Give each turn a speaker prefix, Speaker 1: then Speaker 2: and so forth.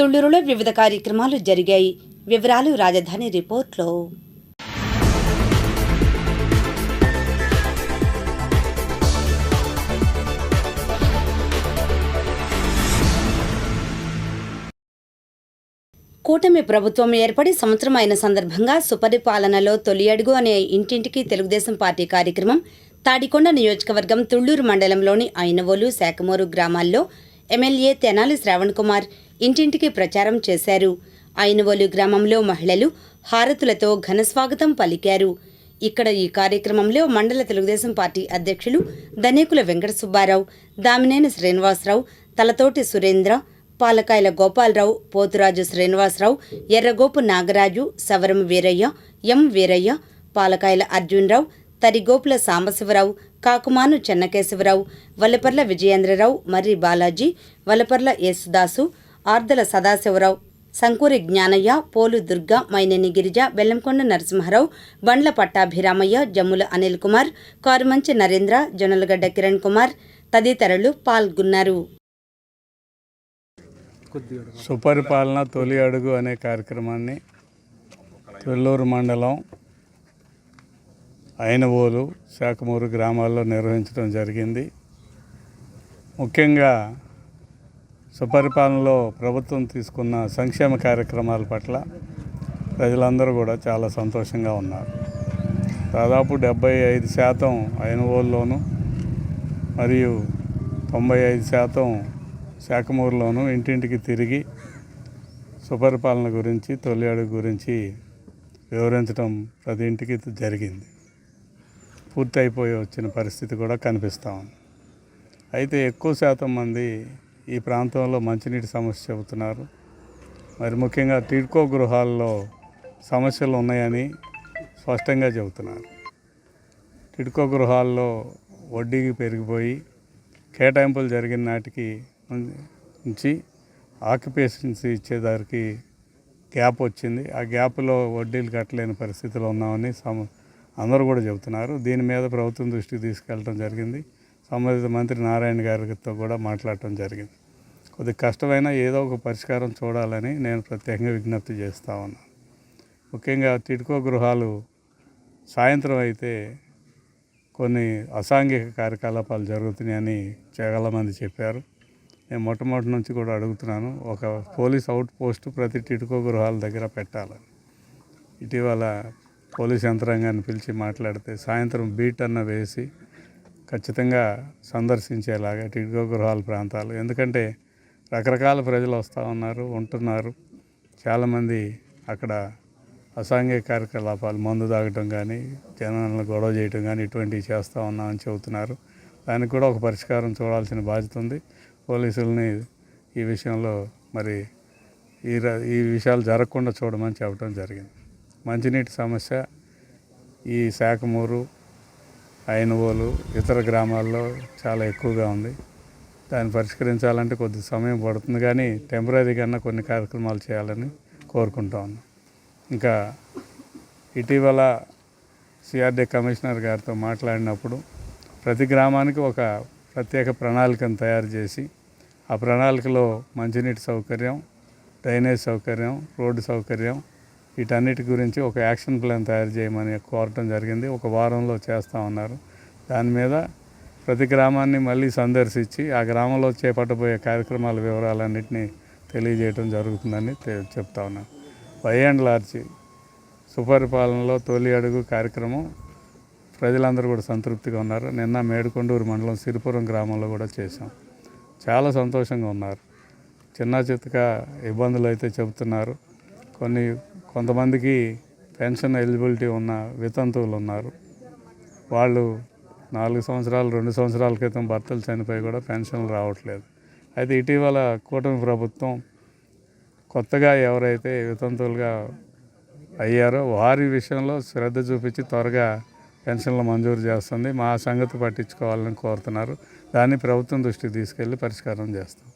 Speaker 1: తుళ్ళూరులో వివిధ కార్యక్రమాలు జరిగాయి. వివరాలు రాజధాని రిపోర్ట్లో. కూటమి ప్రభుత్వం ఏర్పడి సంవత్సరం అయిన సందర్భంగా సుపరిపాలనలో తొలి అడుగు అనే ఇంటింటికి తెలుగుదేశం పార్టీ కార్యక్రమం తాడికొండ నియోజకవర్గం తుళ్ళూరు మండలంలోని ఐనవోలు శాఖమూరు గ్రామాల్లో ఎమ్మెల్యే తెనాలి శ్రావణ్ కుమార్ ఇంటింటికి ప్రచారం చేశారు. ఐనవోలు గ్రామంలో మహిళలు హారతులతో ఘనస్వాగతం పలికారు. ఇక్కడ ఈ కార్యక్రమంలో మండల తెలుగుదేశం పార్టీ అధ్యక్షులు ధనేకుల వెంకట సుబ్బారావు దామినేని శ్రీనివాసరావు తలతోటి సురేంద్ర పాలకాయల గోపాలరావు పోతురాజు శ్రీనివాసరావు ఎర్రగోపు నాగరాజు సవరం వీరయ్య ఎం వీరయ్య పాలకాయల అర్జున్రావు తరిగోపుల సాంబశివరావు కాకుమాను చెన్నకేశవరావు వల్లపర్ల విజయేంద్రరావు మర్రి బాలాజీ వల్లపర్ల యేసుదాసు ఆర్దల సదాశివరావు సంకూరి జ్ఞానయ్య పోలు దుర్గ మైనేని గిరిజ బెల్లంకొండ నరసింహారావు బండ్ల పట్టాభిరామయ్య జమ్ముల అనిల్ కుమార్ కారుమంచి నరేంద్ర జొన్నలగడ్డ కిరణ్ కుమార్ తదితరులు పాల్గొన్నారు.
Speaker 2: సుపరిపాలన తొలి అడుగు అనే కార్యక్రమాన్ని తొల్లూరు మండలం అయినవోలు శాఖమూరు గ్రామాల్లో నిర్వహించడం జరిగింది. ముఖ్యంగా సుపరిపాలనలో ప్రభుత్వం తీసుకున్న సంక్షేమ కార్యక్రమాల పట్ల ప్రజలందరూ కూడా చాలా సంతోషంగా ఉన్నారు. దాదాపు డెబ్బై ఐదు శాతం అయినవోలులోను మరియు తొంభై ఐదు శాతం శాఖమూరులోను ఇంటింటికి తిరిగి సుపరిపాలన గురించి తొలి అడుగు గురించి వివరించడం ప్రతి ఇంటికి జరిగింది. పూర్తయిపోయి వచ్చిన పరిస్థితి కూడా కనిపిస్తూ ఉంది. అయితే ఎక్కువ శాతం మంది ఈ ప్రాంతంలో మంచినీటి సమస్య చెబుతున్నారు. మరి ముఖ్యంగా టిడ్కో గృహాల్లో సమస్యలు ఉన్నాయని స్పష్టంగా చెబుతున్నారు. టిడ్కో గృహాల్లో వడ్డీకి పెరిగిపోయి కేటాయింపులు జరిగిన నాటికి నుంచి ఆక్యుపేషన్స్ ఇచ్చేదానికి గ్యాప్ వచ్చింది. ఆ గ్యాప్లో వడ్డీలు కట్టలేని పరిస్థితిలో ఉన్నామని సమ అందరూ కూడా చెబుతున్నారు. దీని మీద ప్రభుత్వం దృష్టికి తీసుకెళ్ళడం జరిగింది. సంబంధిత మంత్రి నారాయణ గారితో కూడా మాట్లాడటం జరిగింది. కొద్ది కష్టమైన ఏదో ఒక పరిష్కారం చూడాలని నేను ప్రత్యేకంగా విజ్ఞప్తి చేస్తా ఉన్నాను. ముఖ్యంగా టిడ్కో గృహాలు సాయంత్రం అయితే కొన్ని అసాంఘిక కార్యకలాపాలు జరుగుతున్నాయని చాలామంది చెప్పారు. నేను మొట్టమొదటి నుంచి కూడా అడుగుతున్నాను ఒక పోలీస్ అవుట్ పోస్ట్ ప్రతి టిడ్కో గృహాల దగ్గర పెట్టాలని. ఇటీవల పోలీస్ యంత్రాంగాన్ని పిలిచి మాట్లాడితే సాయంత్రం బీట్ అన్న వేసి ఖచ్చితంగా సందర్శించేలాగా టిడ్గో గృహాల ప్రాంతాలు. ఎందుకంటే రకరకాల ప్రజలు వస్తూ ఉన్నారు ఉంటున్నారు. చాలామంది అక్కడ అసాంఘిక కార్యకలాపాలు మందు తాగటం కానీ జనాలను గొడవ చేయటం కానీ ఇటువంటివి చేస్తూ ఉన్నామని చెబుతున్నారు. దానికి కూడా ఒక పరిష్కారం చూడాల్సిన బాధ్యత ఉంది. పోలీసుల్ని ఈ విషయంలో మరి ఈ ర- ఈ విషయాలు జరగకుండా చూడమని చెప్పడం జరిగింది. మంచినీటి సమస్య ఈ శాఖమూరు అయినవోలు ఇతర గ్రామాల్లో చాలా ఎక్కువగా ఉంది. దాన్ని పరిష్కరించాలంటే కొద్ది సమయం పడుతుంది కానీ టెంపరీ కన్నా కొన్ని కార్యక్రమాలు చేయాలని కోరుకుంటా ఉన్నాం. ఇంకా ఇటీవల సిఆర్డీ కమిషనర్ గారితో మాట్లాడినప్పుడు ప్రతి గ్రామానికి ఒక ప్రత్యేక ప్రణాళికను తయారు చేసి ఆ ప్రణాళికలో మంచినీటి సౌకర్యం డ్రైనేజ్ సౌకర్యం రోడ్డు సౌకర్యం వీటన్నిటి గురించి ఒక యాక్షన్ ప్లాన్ తయారు చేయమని కోరటం జరిగింది. ఒక వారంలో చేస్తామన్నారు దాని మీద ప్రతి గ్రామాన్ని మళ్ళీ సందర్శించి ఆ గ్రామంలో చేపట్టబోయే కార్యక్రమాల వివరాలన్నింటినీ తెలియజేయడం జరుగుతుందని చెప్తా ఉన్నాను బై అండ్ లార్జీ సుపరిపాలనలో తొలి అడుగు కార్యక్రమం. ప్రజలందరూ కూడా సంతృప్తిగా ఉన్నారు. నిన్న మేడుకొండూరు మండలం సిరిపురం గ్రామంలో కూడా చేశాం. చాలా సంతోషంగా ఉన్నారు. చిన్న చిత్తగా ఇబ్బందులు అయితే చెబుతున్నారు. కొన్ని కొంతమందికి పెన్షన్ ఎలిజిబిలిటీ ఉన్న వితంతువులు ఉన్నారు. వాళ్ళు నాలుగు సంవత్సరాలు రెండు సంవత్సరాల క్రితం భర్తలు చనిపోయి కూడా పెన్షన్లు రావట్లేదు. అయితే ఇటీవల కూటమి ప్రభుత్వం కొత్తగా ఎవరైతే వితంతువులుగా అయ్యారో వారి విషయంలో శ్రద్ధ చూపించి త్వరగా పెన్షన్లు మంజూరు చేస్తుంది. మా సంగతి పట్టించుకోవాలని కోరుతున్నారు. దాన్ని ప్రభుత్వం దృష్టికి తీసుకెళ్ళి పరిష్కారం చేస్తాం